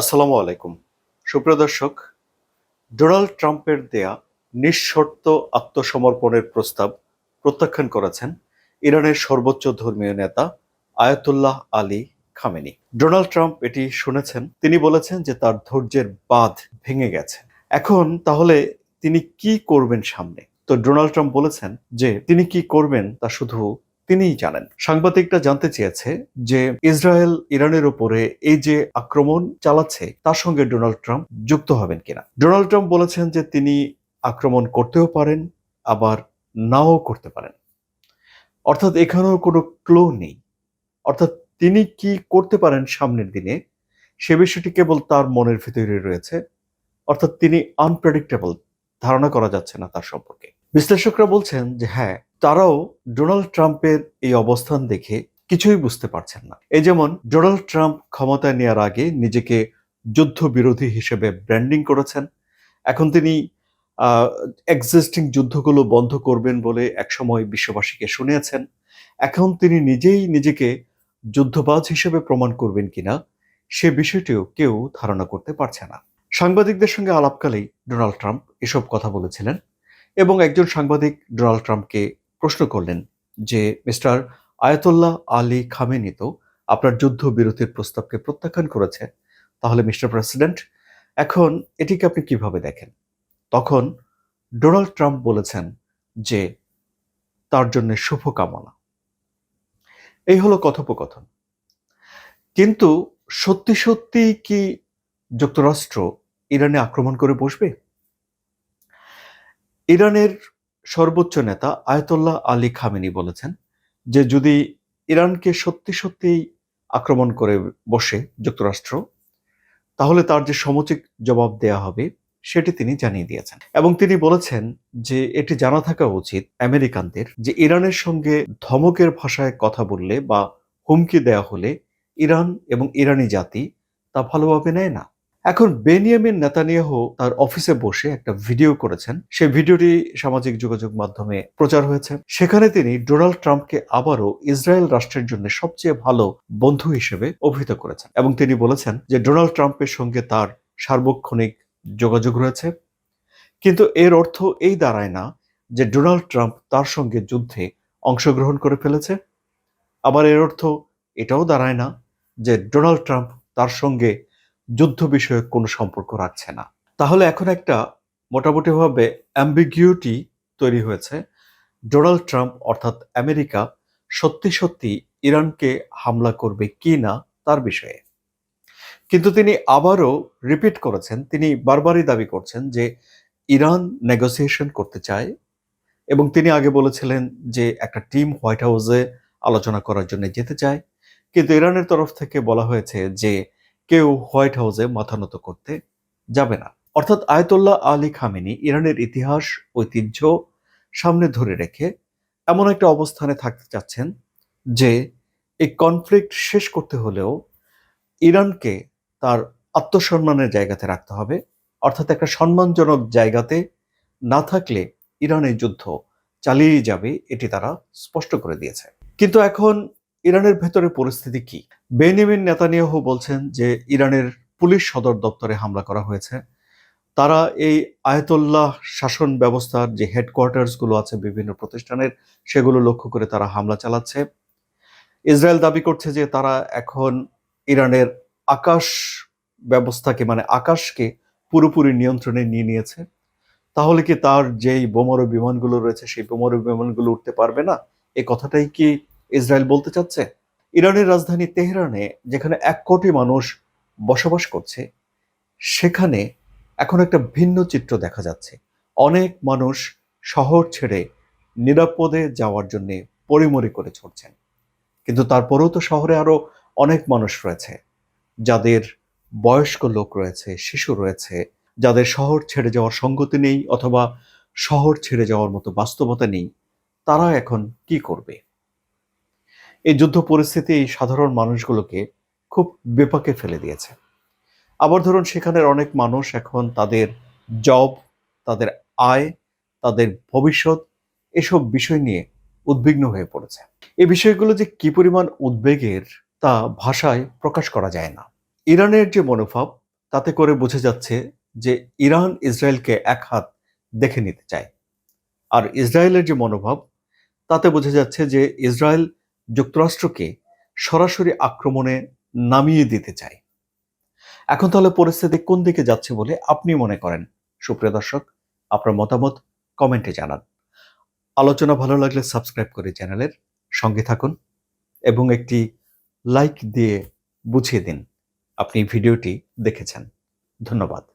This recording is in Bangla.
আসসালামু আলাইকুম। সুপ্রিয় দর্শক, ডোনাল্ড ট্রাম্পের দেয়া নিঃশর্ত আত্মসমর্পণের প্রস্তাব প্রত্যাখ্যান করেছেন ইরানের সর্বোচ্চ ধর্মীয় নেতা Ayatollah Ali Khamenei. Donald Trump এটি শুনেছেন। তিনি বলেছেন যে তার ধৈর্যের বাঁধ ভেঙে গেছে। এখন তাহলে তিনি কি করবেন সামনে? তো ডোনাল্ড ট্রাম্প বলেছেন যে তিনি কি করবেন তা শুধু তিনিই জানেন। সাংবাদিকরা জানতে চেয়েছে যে ইসরায়েল ইরানের উপরে এই যে আক্রমণ চালাচ্ছে, তার সঙ্গে ডোনাল্ড ট্রাম্প যুক্ত হবেন কিনা? ডোনাল্ড ট্রাম্প বলেছেন যে তিনি আক্রমণ করতেও পারেন, আবার নাও করতে পারেন। অর্থাৎ এখানেও কোনো ক্লো নেই। অর্থাৎ তিনি কি করতে পারেন সামনের দিনে, সে বিষয়টি কেবল তার মনের ভিতরে রয়েছে। অর্থাৎ তিনি আনপ্রেডিক্টেবল ধারণা করা যাচ্ছে না তার সম্পর্কে। বিশ্লেষকরা বলছেন যে হ্যাঁ তারাও ডোনাল্ড ট্রাম্পের এই অবস্থান দেখে কিছুই বুঝতে পারছেন না। এই যেমন ডোনাল্ড ট্রাম্প ক্ষমতায় নেওয়ার আগে নিজেকে যুদ্ধ বিরোধী হিসেবে ব্র্যান্ডিং করেছেন, এখন তিনি এক্সিস্টিং যুদ্ধগুলো বন্ধ করবেন বলে একসময় বিশ্ববাসীকে শুনিয়েছেন। এখন তিনি নিজেই নিজেকে যুদ্ধবাজ হিসেবে প্রমাণ করবেন কিনা সে বিষয়টিও কেউ ধারণা করতে পারছে না। সাংবাদিকদের সঙ্গে আলাপকালেই ডোনাল্ড ট্রাম্প এসব কথা বলেছিলেন এবং একজন সাংবাদিক ডোনাল্ড ট্রাম্পকে প্রশ্ন করলেন যে, মিস্টার আয়াতুল্লাহ আলী খামেনি তো আপনার যুদ্ধ বিরতির প্রস্তাবকে প্রত্যাখ্যান করেছে? তাহলে মিস্টার প্রেসিডেন্ট, এখন এটিকে আপনি কীভাবে দেখেন? তখন ডোনাল্ড ট্রাম্প বলেছেন যে, তার জন্য শুভকামনা। এই হলো কথোপকথন। কিন্তু সত্যি সত্যি কি যুক্তরাষ্ট্র ইরানে আক্রমণ করে বসবে? ইরানের সর্বোচ্চ নেতা আয়তুল্লাহ আলী খামেনি বলেছেন যে যদি ইরানকে সত্যি সত্যি আক্রমণ করে বসে যুক্তরাষ্ট্র, তাহলে তার যে সমুচিত জবাব দেয়া হবে সেটি তিনি জানিয়ে দিয়েছেন। এবং তিনি বলেছেন যে এটি জানা থাকা উচিত আমেরিকানদের যে ইরানের সঙ্গে ধমকের ভাষায় কথা বললে বা হুমকি দেয়া হলে ইরান এবং ইরানি জাতি তা ভালোভাবে নেয় না। এখন বেনিয়ামিন নেতানিয়াহু তার অফিসে বসে একটা ভিডিও করেছেন। সেই ভিডিওটি সামাজিক যোগাযোগ মাধ্যমে প্রচার হয়েছে। সেখানে তিনি ডোনাল্ড ট্রাম্পকে আবারও ইসরায়েল রাষ্ট্রের জন্য সবচেয়ে ভালো বন্ধু হিসেবে অভিহিত করেছেন এবং তিনি বলেছেন যে ডোনাল্ড ট্রাম্পের সঙ্গে তার সার্বক্ষণিক যোগাযোগ রয়েছে। কিন্তু এর অর্থ এই দাঁড়ায় না যে ডোনাল্ড ট্রাম্প তার সঙ্গে যুদ্ধে অংশগ্রহণ করে ফেলেছে। আবার এর অর্থ এটাও দাঁড়ায় না যে ডোনাল্ড ট্রাম্প তার সঙ্গে যুদ্ধ বিষয়ক কোনো সম্পর্ক রাখছে না। তাহলে এখন একটা মোটামুটিভাবে অ্যাম্বিগিউটি তৈরি হয়েছে। ডোনাল্ড ট্রাম্প অর্থাৎ আমেরিকা সত্যি সত্যি ইরানকে হামলা করবে কি না তার বিষয়ে। কিন্তু তিনি আবারও রিপিট করেছেন, তিনি বারবারই দাবি করছেন যে ইরান নেগোসিয়েশন করতে চায় এবং তিনি আগে বলেছিলেন যে একটা টিম হোয়াইট হাউসে আলোচনা করার জন্য যেতে চায়। কিন্তু ইরানের তরফ থেকে বলা হয়েছে যে কেউ হোয়াইট হাউসে মাথা নত করতে যাবে না। অর্থাৎ আয়তুল্লাহ আলী খামেনি ইরানের ইতিহাস, ঐতিহ্য সামনে ধরে রেখে এমন একটা অবস্থানে থাকতে চাচ্ছেন যে এই কনফ্লিক্ট শেষ করতে হলেও ইরানকে তার আত্মসম্মানের জায়গাতে রাখতে হবে। অর্থাৎ একটা সম্মানজনক জায়গাতে না থাকলে ইরানের যুদ্ধ চালিয়ে যাবে, এটি তারা স্পষ্ট করে দিয়েছে। কিন্তু এখন ইরানের ভেতরে পরিস্থিতি কি? বেনিমিন নেতানিয়াহু বলছেন যে ইরানের পুলিশ সদর দপ্তরে হামলা করা হয়েছে। তারা এই আয়তুল্লাহ শাসন ব্যবস্থার যে হেডকোয়ার্টার্সগুলো আছে বিভিন্ন প্রতিষ্ঠানের, সেগুলো লক্ষ্য করে তারা হামলা চালাচ্ছে। ইসরায়েল দাবি করছে যে তারা এখন ইরানের আকাশ ব্যবস্থাকে মানে আকাশকে পুরোপুরি নিয়ন্ত্রণে নিয়ে নিয়েছে। তাহলে কি তার যেই বোমারু বিমানগুলো রয়েছে, সেই বোমারু বিমানগুলো উঠতে পারবে না? এই কথাটাই কি ইসরায়েল বলতে চাচ্ছে, ইরানের রাজধানী তেহরানে যেখানে এক কোটি মানুষ বসবাস করছে, সেখানে এখন একটা ভিন্ন চিত্র দেখা যাচ্ছে। অনেক মানুষ শহর ছেড়ে নিরাপদে যাওয়ার জন্য পরিমরি করে ছড়ছেন কিন্তু তারপরেও তো শহরে আরও অনেক মানুষ রয়েছে, যাদের বয়স্ক লোক রয়েছে, শিশু রয়েছে, যাদের শহর ছেড়ে যাওয়ার সঙ্গতি নেই অথবা শহর ছেড়ে যাওয়ার মতো বাস্তবতা নেই, তারা এখন কি করবে? এই যুদ্ধ পরিস্থিতি এই সাধারণ মানুষগুলোকে খুব বিপাকে ফেলে দিয়েছে। আবার ধরুন সেখানের অনেক মানুষ এখন তাদের জব তাদের আয়, তাদের ভবিষ্যৎ এসব বিষয় নিয়ে উদ্বিগ্ন হয়ে পড়েছে। এই বিষয়গুলো যে কি পরিমাণ উদ্বেগের তা ভাষায় প্রকাশ করা যায় না। ইরানের যে মনোভাব, তাতে করে বোঝা যাচ্ছে যে ইরান ইসরায়েলকে এক হাত দেখে নিতে চায়। আর ইসরায়েলের যে মনোভাব, তাতে বোঝা যাচ্ছে যে ইসরায়েল যুক্তরাষ্ট্রকে সরাসরি আক্রমণে নামিয়ে দিতে চায়। এখন তাহলে পরিস্থিতি কোন দিকে যাচ্ছে বলে আপনি মনে করেন? সুপ্রিয় দর্শক, আপনার মতামত কমেন্টে জানান। আলোচনা ভালো লাগলে সাবস্ক্রাইব করে চ্যানেলের সঙ্গে থাকুন এবং একটি লাইক দিয়ে বুঝিয়ে দিন। আপনি ভিডিওটি দেখেছেন। ধন্যবাদ।